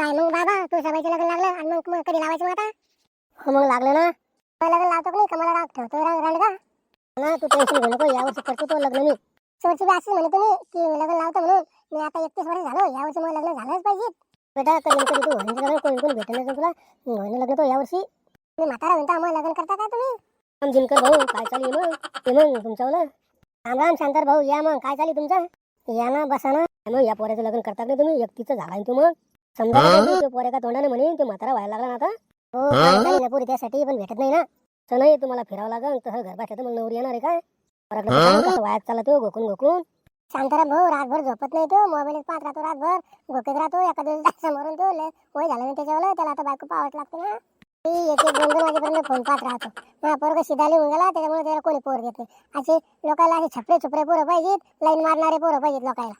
काय मग बाबा तू सबाईचं लग्न लागलं आणि मग मग कधी लावायचं मग आता? हो मग लागलं ना. मला लग्न लावतो का नाही? कमाला राग ठेवतो? राग का? ना तू टेन्शन घेऊ नको यावर्षी करतो तो लग्न मी. सोची बी असं म्हणे तुम्ही की लग्न लावतो म्हणून. मी आता एकतीस वर्ष झालो यावर्षी मग लग्न झालंच पाहिजे. बेटा कधी कधी तू होईन लग्न कोण कोण भेटलं नाही तुला होईन लग्न तो यावर्षी मी म्हातारा म्हणता मग लग्न करता का तुम्ही? राम जिनकर भाऊ काय चालू मग? ते मग तुमच्यावालं राम राम शांतार भाऊ या मग काय चालू तुमचं? या ना बसा ना. मग या पोऱ्याचं लग्न करता का नाही तुम्ही? एकटीचं झाला तू मग. समजा का पोऱ्या का तोंडाने म्हणे ते म्हातारा व्हायला लागला ना आता. हो पोरी त्यासाठी पण भेटत नाही ना. तसं नाही तुम्हाला फिरावं लागेल तसं घर बसलं तर मग नवरी येणार आहे काय? वायात चालला तो गोकून गोकून शांताराम भाऊ रातभर झोपत नाही तो मोबाईल पाहत राहतो रातभर. गोकत राहतो एका दिवस समोरून तो वय झालं नाही त्याच्यावर त्याला आता बायको पाहावंच लागते ना. ती एक एक दोन दोन वाजेपर्यंत फोन पाहत राहतो. पोरग शिदाली होऊन गेला त्याच्यामुळे त्याला कोणी पोर देत नाही. असे लोकांना असे छपरे छपरे पोरं पाहिजेत लाईन मारणारे पोरं पाहिजेत लोकांना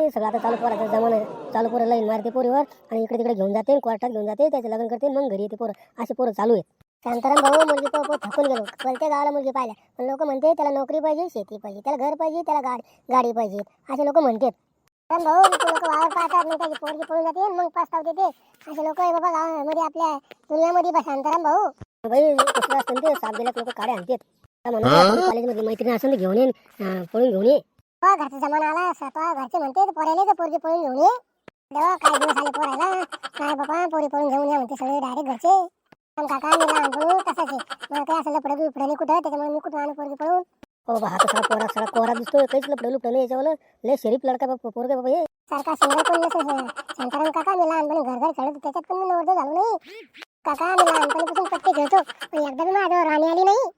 ते सगळं आता चालू पोराचं जमाना चालू पोरं लाईन मारते पोरीवर आणि इकडे तिकडे घेऊन जाते कोर्टात घेऊन जाते त्याचं लग्न करते मग घरी येते पोरं. असे पोरं चालू आहेत. शांताराम भाऊ मुलगी पाहू थकून गेलो. कोणत्या गावाला मुलगी पाहिल्या. पण लोक म्हणते त्याला नोकरी पाहिजे शेती पाहिजे. त्याला घर पाहिजे त्याला गाडी गाडी पाहिजे. असे लोक म्हणतात. कारण भाऊ लोक वावर पाहतात नाही त्याची पोरगी पळून जाते मग पास्ताव देते. असे लोक आहे बाबा गावामध्ये आपल्या तुलनामध्ये बा शांताराम भाऊ. भाई कसं असतं ते साप दिल्यात लोक काड्या आणतात. कॉलेजमध्ये मैत्रिणी असेल घेऊन येईन पळून घेऊन ये. हो घरचा जमाना आला स्वतः घरचे म्हणते ते पोराले का पोरगी पळून घेऊन ये? देवा काय दिवस आले पोरायला? काय बाबा पोरी पळून घेऊन या म्हणते सगळे डायरेक्ट घरचे. पण काका मी लहानपणी तसाच आहे. मला काय असं लपडं बिपडं नाही कुठं त्याच्यामुळे मी कुठं आणू पोरगी पळून हो बा हा कसा कोरा सगळा कोरा दिसतोय काहीच लपडं लुपडं नाही याच्यावर. लय शरीफ लडका बाबा पोरगे बाबा हे. सारखा सिंगल पण नसेल शांताराम काका मी लहानपणी घर घर खेळत त्याच्यात पण मी नवरदेव झालो नाही. काका मी लहानपणीपासून पत्ते खेळतो पण एकदा मी माझ्यावर राणी आली नाही.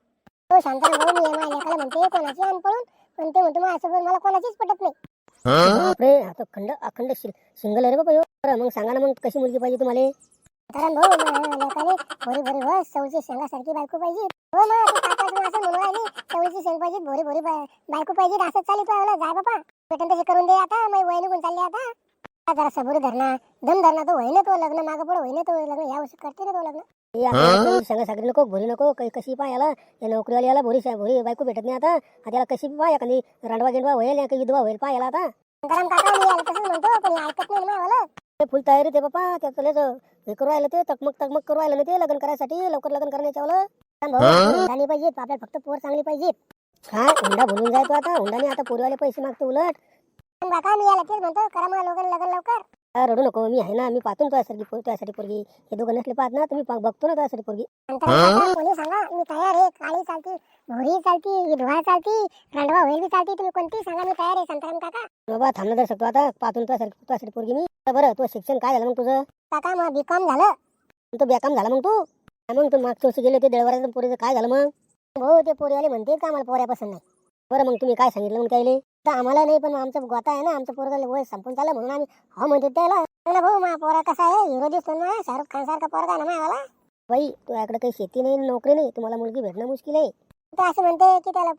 तो शांताराम भाऊ मी माझ्या लेकाला म्हणते कोणाची आण पळून? पण ते म्हणतो माझ्यासोबत मला कोणाचीच पटत नाही. बापरे आता खंड अखंड सिंगल आहे रे बाबा. बरं मग सांगा ना मग कशी मुलगी पाहिजे तुम्हाला? कारण भाऊ भोरी भोरी हो शेंगासारखी बायको पाहिजे. हो मग ती असं म्हणून राहिली चवळीची शेंग पाहिजे भोरी भोरी बाय- बायको पाहिजे असंच चालू जाय बापा भेटन तशी करून दे आता मग वय निघून चालली आता. आता जरा सबुरी धरणा दम धरणा तो होईन तो लग्न मागं पुढं होईन तो लग्न या वर्षी करते ना तो लग्न. शेंगा साखरी नको भोरी नको काही कशी पाय याला या नोकरीवाली याला भोरी भोरी बायको भेटत नाही आता आता याला कशी पाय एखादी रांडवा गिंडवा होईल या काही विधवा होईल पाय याला आता. गरम काका मी याला तसंच म्हणतो पण हे ऐकत नाही ना मला ते फुल तयारी ते बापा त्याचं लयच हे करू राहिलं ते तकमक तकमक करू राहिलं ना ते लग्न करायसाठी लवकर लग्न करण्याच्या हुंडानी पाहिजे आपल्याला फक्त पोर चांगली पाहिजे काय हुंडा भरून जाय तो आता हुंडाने आता पोरीवाले पैसे मागतो उलट. काका मी याला तेच म्हणतो करा मग लवकर लग्न लवकर. अरे रडू नको मी आहे ना मी पाहतो ना तुझ्यासारखी पोर तुझ्यासाठी पोरगी. हे दोघं नसले पाहत ना तुम्ही बघतो ना तुझ्यासाठी पोरगी. कोणी सांगा मी तयार आहे काळी चालती भोरी चालती विधवा चालती रंडवा होईल बी चालती तुम्ही कोणती सांगा मी तयार आहे संतराम काका. बाबा थांबणं तर शकतो आता पाहतो ना तुझ्यासाठी पोरगी मी. बरं, बरं तुझं शिक्षण काय झालं मग तुझं? काका मग बीकॉम झालं. तो बेकाम झाला मग तू? काय मग तू मागच्या वर्षी गेले ते देळवराचं पोरीचं काय झालं मग? हो ते पोरीवाले म्हणते का आम्हाला पोऱ्या पसंत नाही? बरं मग तुम्ही काय सांगितलं मग त्याला? तर आम्हाला नाही पण आमचं गोता आहे ना आमचं पोरगा वय संपून चाललं म्हणून आम्ही हो म्हणतो त्याला म्हणलं भाऊ माझा पोरा कसा आहे? हिरो दिसतो ना शाहरुख खान सारखा पोरगा आहे ना माझ्यावाला. बाई तुझ्याकडे काही शेती नाही नोकरी नाही तुम्हाला मुलगी भेटणं मुश्किल आहे. तर असं म्हणते की त्याला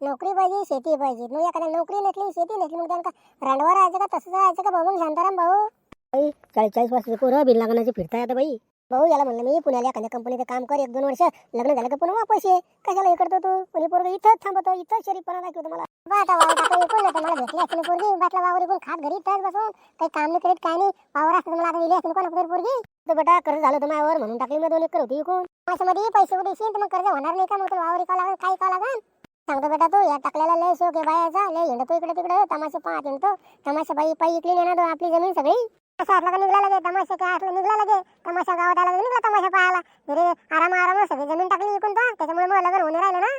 नोकरी पाहिजे शेती पाहिजे. मग एखाद्या नोकरी नसली शेती नसली मग त्यांना रांडवा राहायचं का तसंच राहायचं का भाऊ मग शांताराम भाऊ? बाई चाळीस चाळीस वर्षाचे पोरं बिन लागण्याचे फिरताय आता बाई. भाऊ याला म्हणलं मी पुण्याला एखाद्या कंपनीचं काम कर एक दोन वर्ष लग्न झालं का पुन्हा वापस ये. कशाला हे करतो तू? म्हणजे कोणी पोरग इथंच थांबतो इथंच शरीफपणा दाखवतो मला. बाटा वावर टाकून नाही मला भेटली असली पोरगी. बाटला वावर इकून खात घरी इथंच बसून. काही काम नाही करीत काय नाही. वावर असतं मला आता दिली कोणा पोरगी. तर बेटा कर्ज झालं तर माझ्यावर म्हणून टाकली मी दोन एकर होती विकून माझ्यामध्ये पैसे कुठे येशील? तर मग कर्ज होणार नाही का? मग तुला वावर विकावं लागेल काय विकावं लागेल सांगतो बेटा तू या टाकलेला लय शोक आहे बायाचा. लय हिंडतो इकडे तिकडे. तमाशे पाहत हिंडतो. तमाशा बाई पायी इकली नाही ना तो आपली जमीन सगळी. असं आपला का निघला लगे तमाशा काय असलं निघला लगे तमाशा गावात आला की निघला तमाशा पाहायला. घरी आराम आराम सगळी जमीन टाकली विकून तर. त्याच्यामुळे मग लग्न होणे राहिलं ना.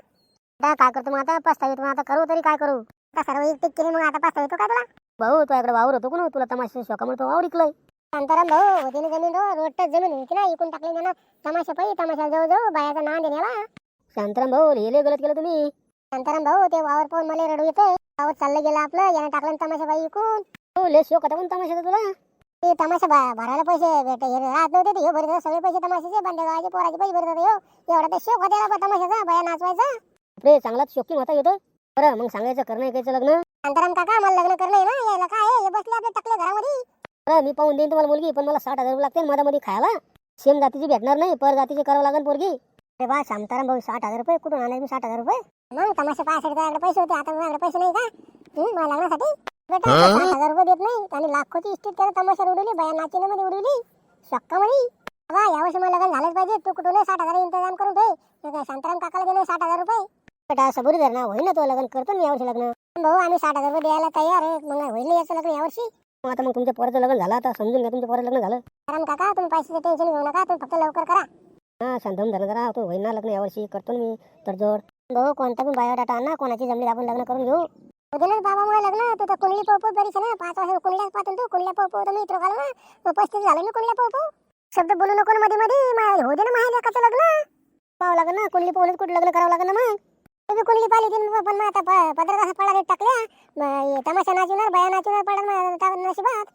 आता काय करतो मग आता? पस्ता येतो आता करू तरी काय करू? आता सर्व एकटीक केली मग आता पस्ता येतो काय तुला? भाऊ तुझ्याकडे वावर होतो कोण तुला तमाशा शोकामुळे तो वावर इकलंय. शांताराम भाऊ होती ना जमीन रोडच जमीन होती ना इकून टाकली ना. तमाशा पायी तमाशा जवळ जाऊ बायाचा नाव देण्याला शांताराम भाऊ लिहिले गलत केलं तुम्ही. शांताराम भाऊ ते वावर पाहून मला रडू येते वावर चाललं गेलं आपलं याने टाकलं तमाशा बाई इकून. हो ले शोक होता पण तमाशाचा तुला. ते तमाशा भरायला पैसे भेट हे राहत नव्हते ते. भरत सगळे पैसे तमाशाचे बंद गावाचे पोराचे पैसे भरत होते ह्यो. एवढा ते शोक होता तमाशाचा बाया नाचवायचा. रे चांगलाच शोकिंग होता येतो बरं मग सांगायचं करणं ऐकायचं लग्न? शांताराम काका मला लग्न करणं ना याला काय? हे बसले आपले टाकले घरामध्ये. बरं मी पाहून देईन तुम्हाला मुलगी पण मला साठ हजार रुपये लागते मधामध्ये खायला. सेम जातीची भेटणार नाही पर जातीची करावं लागेल पोरगी. अरे बा शांताराम भाऊ साठ हजार रुपये? कुठून आणायचे साठ हजार रुपये? मग तमाशा त्याकडे पैसे होते आता पैसे नाही का? हं, मला लग्नासाठी? बेटा साठ हजार रुपये देत नाही. आणि लाखोची इस्टेट त्याला तमाशा उडवली. बाया नाचिनामध्ये उडवली. शक्कामध्ये बाबा यावर्षी मला लग्न झालंच पाहिजे. तू कुठून साठ हजार इंतजाम करून ठेव. काय शांताराम काकाला दिले साठ हजार रुपये. बेटा सबुरी धर ना होईल ना तो लग्न. करतो ना यावर्षी लग्न. भाऊ आम्ही साठ हजार रुपये द्यायला तयार आहे. मग होईल याचं लग्न यावर्षी मग आता मग तुमच्या पोराचं लग्न झालं आता. समजून घ्या तुमच्या पोराचं लग्न झालं. कारण काका तुम्ही पैशाचं टेन्शन घेऊ नका. तुम्ही फक्त लवकर करा. हा शांतम धरा जरा तो होईल ना लग्न यावर्षी करतो मी. तडजोड भाऊ कोणता पण बायोडाटा आण. ना कोणाची जमली आपण लग्न करून घेऊ. उद्याच बाबा लग्न तू तर कुंडली पोपो बरीच ना पाच वाजता कुंडल्या पाहतो तू कुंडल्या पोपो तर मी इतर घाल ना उपस्थित झालो झालं ना कुंडल्या पोपो शब्द बोलू नको ना मध्ये मध्ये मा- होऊ दे ना माझ्या कसं लग्न. पाहावं लागेल ना कुंडली पोहूनच कुठं लग्न करावं लागेल ना मग. तुम्ही कुंडली पाहिली तीन पण मग आता प- पदर पडला रेट टाकल्या. मग तमाशा नाचवणार बया नाचवणार पडणार मग नशिबात.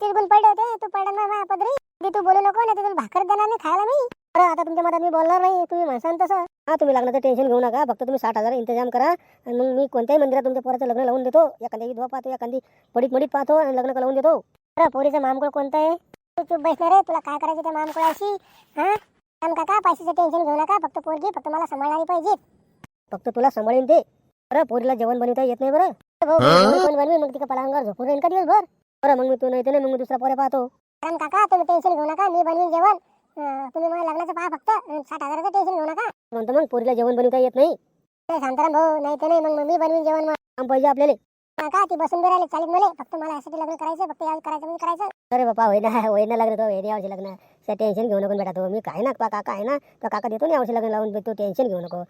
तीस गुण पडले होते तू पडणार मग माझ्या पदरी तू बोलू नको ना तुला भाकर देणार नाही खायला मी. बरं आता तुमच्या मनात मी बोलणार नाही. तुम्ही म्हणसान तसं. हा तुम्ही लग्नाचं टेन्शन घेऊ नका. फक्त तुम्ही साठ हजार इंतजाम करा. आणि मग मी कोणत्याही मंदिरात तुमच्या पोराचं लग्न लावून देतो. एखाद्या विधवा पाहतो एखादी पडीत मडीत पाहतो आणि लग्न लावून देतो. बरं पोरीचं मामकुळ कोणतं आहे? तू चुप बसणार आहे. तुला काय करायचं त्या मामकुळाशी? हा? काम काका पैशाचं टेन्शन घेऊ नका. फक्त पोरगी फक्त मला सांभाळणारी पाहिजे. फक्त तुला सांभाळीन ते. बरं पोरीला जेवण बनवता येत नाही बरं. जेवण बनवी. मग तिका पलंगावर झोपून राहील का दिवसभर? बरं मग मी तू नाही तर मग मी दुसरा पोरे पाहतो. कारण काका तुम्ही टेन्शन घेऊ नका. मी बनवीन जेवण. तुम्ही मला लग्नाचं पहा फक्त. सात साठ हजाराचं टेन्शन घेऊ नका. म्हणतो मग पोरीला जेवण बनवता येत नाही. शांताराम भाऊ नाही तर नाही. मग मी बनवीन जेवण मग. काम पाहिजे आपल्याला. का? ती बसून राहिले. चालेल मला फक्त मला यासाठी लग्न करायचं फक्त यावेळी करायचं म्हणजे करायचं. अरे बापा होईना होईना लग्न तो. होईना यावर्षी लग्न. टेन्शन घेऊ नको बेटा तो. मी काय ना काका आहे ना? तो काका देतो ना यावर्षी लग्न लावून. तू टेन्शन घेऊ नको.